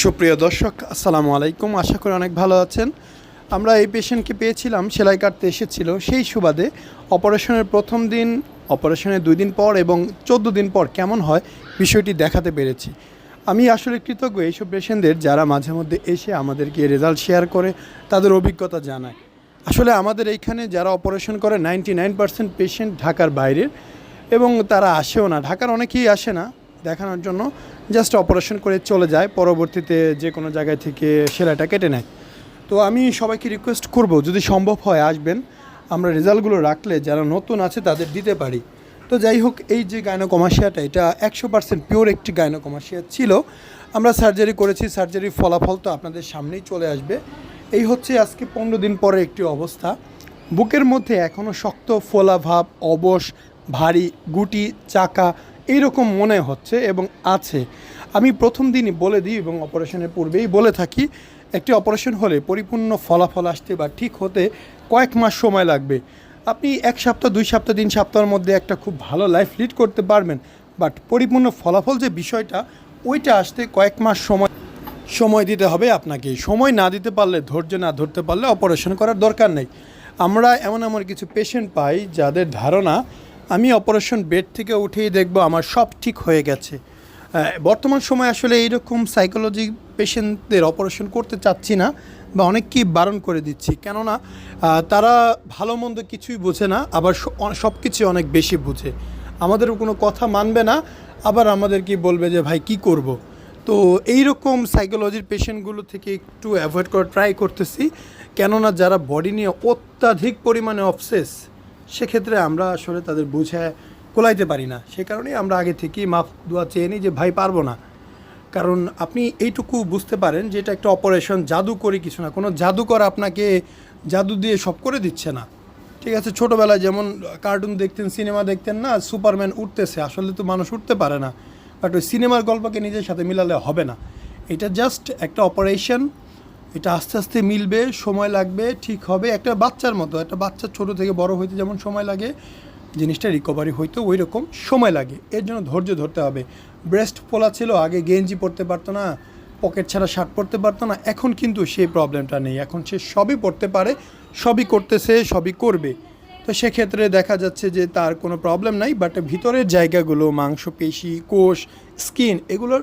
সুপ্রিয় দর্শক, আসসালামু আলাইকুম। আশা করি অনেক ভালো আছেন। আমরা এই পেশেন্টকে পেয়েছিলাম, সেলাই কাটতে এসেছিল। সেই সুবাদে অপারেশনের প্রথম দিন, অপারেশনের দুই দিন পর এবং চোদ্দ দিন পর কেমন হয় বিষয়টি দেখাতে পেরেছি। আমি আসলে কৃতজ্ঞ এইসব পেশেন্টদের যারা মাঝে মধ্যে এসে আমাদেরকে রেজাল্ট শেয়ার করে, তাদের অভিজ্ঞতা জানায়। আসলে আমাদের এইখানে যারা অপারেশন করে, নাইনটি নাইন পার্সেন্ট পেশেন্ট ঢাকার বাইরের এবং তারা আসেও না। ঢাকার অনেকেই আসে না দেখানোর জন্য জাস্ট অপারেশন করে চলে যায়, পরবর্তীতে যে কোনো জায়গায় থেকে সেলাইটা কেটে নেয়। তো আমি সবাইকে রিকোয়েস্ট করব, যদি সম্ভব হয় আসবেন, আমরা রেজাল্টগুলো রাখলে যারা নতুন আছে তাদের দিতে পারি। তো যাই হোক, এই যে গাইনোকমাসিয়াটা এটা একশো পার্সেন্ট পিওর একটি গাইনোকমাসিয়া ছিল। আমরা সার্জারি করেছি সার্জারির ফলাফল তো আপনাদের সামনেই চলে আসবে। এই হচ্ছে আজকে পনেরো দিন পরে একটি অবস্থা। বুকের মধ্যে এখনও শক্ত ফোলা ভাব, অবশ, ভারী, গুটি, চাকা এইরকম মনে হচ্ছে এবং আছে। আমি প্রথম দিনই বলে দিই এবং অপারেশনের পূর্বেই বলে থাকি, একটি অপারেশন হলে পরিপূর্ণ ফলাফল আসতে বা ঠিক হতে কয়েক মাস সময় লাগবে। আপনি এক সপ্তাহ, দুই সপ্তাহ, তিন সপ্তাহের মধ্যে একটা খুব ভালো লাইফ লিড করতে পারবেন, বাট পরিপূর্ণ ফলাফল যে বিষয়টা, ওইটা আসতে কয়েক মাস সময় সময় দিতে হবে আপনাকে। সময় না দিতে পারলে, ধৈর্য না ধরতে পারলে অপারেশন করার দরকার নেই। আমরা এমন এমন কিছু পেশেন্ট পাই যাদের ধারণা আমি অপারেশন বেড থেকে উঠেই দেখব আমার সব ঠিক হয়ে গেছে। বর্তমান সময় আসলে এইরকম সাইকোলজি পেশেন্টদের অপারেশন করতে চাচ্ছি না বা অনেককেই বারণ করে দিচ্ছি। কেননা তারা ভালো মন্দ কিছুই বোঝে না, আবার সব কিছু অনেক বেশি বুঝে। আমাদের কোনো কথা মানবে না, আবার আমাদের কি বলবে যে, ভাই, কি করব। তো এই রকম সাইকোলজির পেশেন্টগুলো থেকে একটু অ্যাভয়েড করা ট্রাই করতেছি। কেননা, যারা বডি নিয়ে অত্যাধিক পরিমাণে অবসেস সেক্ষেত্রে আমরা আসলে তাদের বুঝায় কোলাইতে পারি না। সে কারণেই আমরা আগে থেকেই মাফ দোয়া চেয়ে নিই যে, ভাই, পারব না। কারণ আপনি এইটুকু বুঝতে পারেন যে, এটা একটা অপারেশন জাদু করে কিছু না। কোনো জাদুকর আপনাকে জাদু দিয়ে সব করে দিচ্ছে না। ঠিক আছে, ছোটোবেলায় যেমন কার্টুন দেখতেন, সিনেমা দেখতেন না, সুপারম্যান উঠতেছে। আসলে তো মানুষ উঠতে পারে না। বাট ওই সিনেমার গল্পকে নিজের সাথে মিলালে হবে না। এটা জাস্ট একটা অপারেশন। এটা আস্তে আস্তে মিলবে, সময় লাগবে, ঠিক হবে। একটা বাচ্চার মতো, একটা বাচ্চা ছোট থেকে বড় হইতে যেমন সময় লাগে, জিনিসটা রিকভারি হইতে ওই রকম সময় লাগে। এর জন্য ধৈর্য ধরতে হবে। ব্রেস্ট পোলা ছিল, আগে গেঞ্জি পরতে পারতো না পকেট ছাড়া শার্ট পরতে পারতো না, এখন কিন্তু সেই প্রবলেমটা নেই। এখন সে সবই পড়তে পারে, সবই করতেছে, সবই করবে। তো সেক্ষেত্রে দেখা যাচ্ছে যে তার কোনো প্রবলেম নাই বাট ভিতরের জায়গাগুলো, মাংসপেশি, কোষ স্কিন এগুলোর